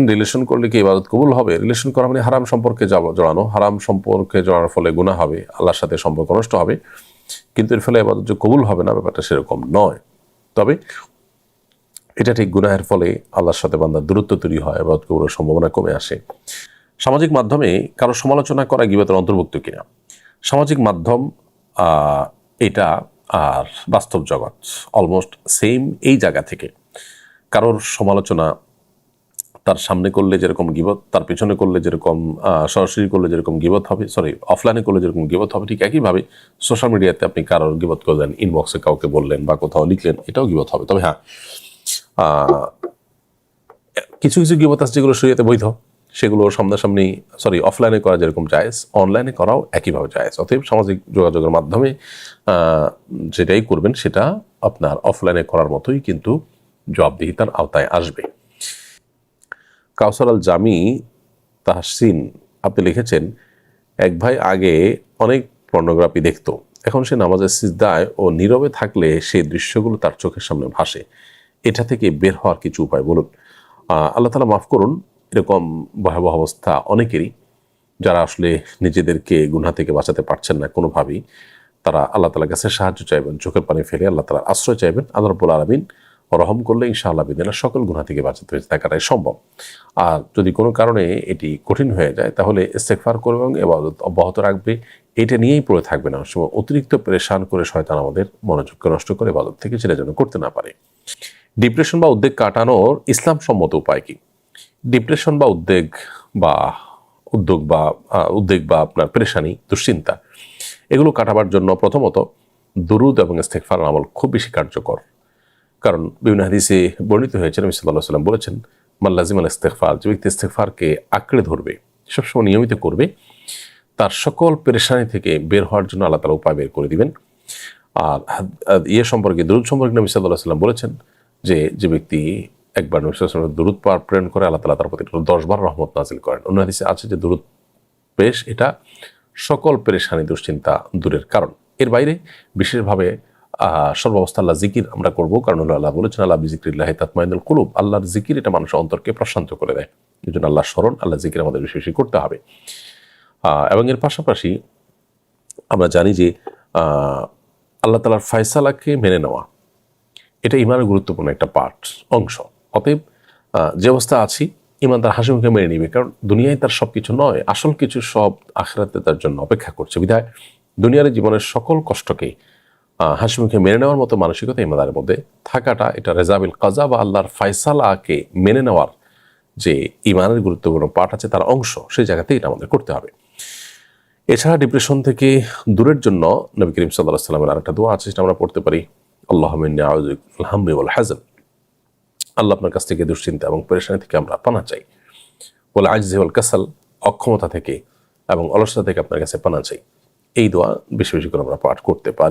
Relation করলে কি ইবাদত কবুল হবে? রিলেশন করা মানে হারাম সম্পর্কে জড়ানো। হারাম সম্পর্কে জড়ানোর ফলে গুণা হবে, আল্লাহর সাথে সম্পর্ক নষ্ট হবে। কিন্তু এর ফলে ইবাদত যে কবুল হবে না, ব্যাপারটা সেরকম নয়। তবে এটা ঠিক গুনাহের ফলে আল্লাহর সাথে বান্দার দূরত্ব তৈরি হয়, ইবাদত কবুলের সম্ভাবনা কমে আসে। সামাজিক মাধ্যমে কারও সমালোচনা করা গিবাতের অন্তর্ভুক্ত কিনা? সামাজিক মাধ্যম এটা আর বাস্তব জগৎ অলমোস্ট সেম এই জায়গা থেকে। কারোর সমালোচনা তার সামনে করলে যেরকম গিবত, তার পিছনে করলে যেরকম সরাসরি করলে যেরকম গিবত হবে সরি অফলাইনে করলে যেরকম গিবত হবে, ঠিক একইভাবে সোশ্যাল মিডিয়াতে আপনি কারোর গিবত করলেন ইনবক্সে কাউকে বললেন বা কোথাও লিখলেন, এটাও গিবত হবে। তবে হ্যাঁ কিছু কিছু গিবত আছে যেগুলো শরীয়তে বৈধ, সেগুলো সামনাসামনি সরি অফলাইনে করা যেরকম জায়েজ অনলাইনে করাও একইভাবে জায়েজ। অতএব সামাজিক যোগাযোগের মাধ্যমে যেটাই করবেন সেটা আপনার অফলাইনে করার মতোই কিন্তু জবাবদিহিতার আওতায় আসবে। কাউসার আল জামি তাহসিন, আপনি লিখেছেন, এক ভাই আগে অনেক পর্নোগ্রাফি দেখতো। এখন সে নামাজের সিজদায় ও নীরবে থাকলে সেই দৃশ্যগুলো তার চোখের সামনে ভাসে। এটা থেকে বের হওয়ার কিছু উপায় বলুন। আল্লাহ তালা মাফ করুন, এরকম ভয়াবহ অবস্থা অনেকেরই, যারা আসলে নিজেদেরকে গুনহা থেকে বাঁচাতে পারছেন না কোনোভাবেই। তারা আল্লাহ তালার কাছে সাহায্য চাইবেন, চোখের পানি ফেলে আল্লাহ তালার আশ্রয় চাইবেন। আল্লাহ রব্বুল আলমিন রহম করলে ইনশাআল্লাহ বিদিনা সকল গুণা থেকে বাঁচাতে হয়েছে থাকাটাই সম্ভব। আর যদি কোনো কারণে এটি কঠিন হয়ে যায়, তাহলে ইস্তেকফার করবে এবং এবাদত অব্যাহত রাখবে। এটা নিয়েই পড়ে থাকবে না সময় অতিরিক্ত পরেশান করে শয়তান আমাদের মনোযোগকে নষ্ট করে এবাদত থেকে সেটা যেন করতে না পারে। ডিপ্রেশন বা উদ্বেগ কাটানোর ইসলাম সম্মত উপায় কি? ডিপ্রেশন বা উদ্বেগ বা উদ্যোগ বা উদ্বেগ বা আপনার পেরেশানি, দুশ্চিন্তা, এগুলো কাটাবার জন্য প্রথমত দুরুদ এবং ইস্তেকফার আমল খুব বেশি কার্যকর। কারণ বিভিন্ন হাদিসে বর্ণিত হয়েছে, নবী সাল্লাহ সাল্লাম বলেছেন মাল্লাজিম আল ইস্তেকফার যে ব্যক্তি ইস্তেকফারকে আঁকড়ে ধরবে, সবসময় নিয়মিত করবে, তার সকল পেরেশানি থেকে বের হওয়ার জন্য আল্লাহ তালা উপায় বের করে দিবেন। আর ইয়ে সম্পর্কে, দুরুদ সম্পর্কে নবী সাল্লাহ সাল্লাম বলেছেন যে যে ব্যক্তি একবার নবী আলাইহি ওয়াসাল্লামের দুরুদ প্রেরণ করে, আল্লাহ তালা তার প্রতি দশবার রহমত নাজিল করেন। অন্য হাদিসে আছে যে, দুরুদ পেশ এটা সকল পেরেশানি, দুশ্চিন্তা দূরের কারণ। এর বাইরে বিশেষভাবে সর্বাবস্থা আল্লাহ জিকির আমরা করব। কারণ আল্লাহ বলেছেন, আল্লাহ বিজিক্রিল্লাহ তাতমাইনুল কুলুব। আল্লাহর জিকির এটা মানুষের অন্তরকে প্রশান্ত করে দেয়। এই জন্য আল্লাহ স্মরণ, আল্লাহ জিকির আমাদের বেশি বেশি করতে হবে। এবং এর পাশাপাশি আমরা জানি যে আল্লাহ তালার ফয়সালাকে মেনে নেওয়া, এটা ইমানের গুরুত্বপূর্ণ একটা পার্ট অংশ। অতএব যে অবস্থা আছি, ইমান তার হাসি মুখে মেনে নিবে। কারণ দুনিয়ায় তার সব কিছু নয়, আসল কিছু সব আখেরাতে তার জন্য অপেক্ষা করছে। বিধায়, দুনিয়ার জীবনের সকল কষ্টকে হাসি মুখে মেনে নেওয়ার মতো মানসিকতা ইমানের মধ্যে থাকাটা এটা রেজাবিল কাজা বা আল্লাহর ফায়সালাকে মেনে নেওয়ার যে ইমানের গুরুত্বপূর্ণ পার্ট আছে, তার অংশ, সেই জায়গাতেই এটা আমাদের করতে হবে। এছাড়া ডিপ্রেশন থেকে দূরের জন্য নবী করিম সাল্লাহ সাল্লামের আরেকটা দোয়া আছে, সেটা আমরা পড়তে পারি। আল্লাহ আলহামদি ওয়াল হাজান আল্লাহ আপনার কাছ থেকে দুশ্চিন্তা এবং পরেশানি থেকে আমরা পানা চাই। বলে আজ ওয়াল কাসাল, অক্ষমতা থেকে এবং অলসতা থেকে আপনার কাছে পানা চাই। এই দোয়া বেশি বেশি করে আমরা পাঠ করতে পারি।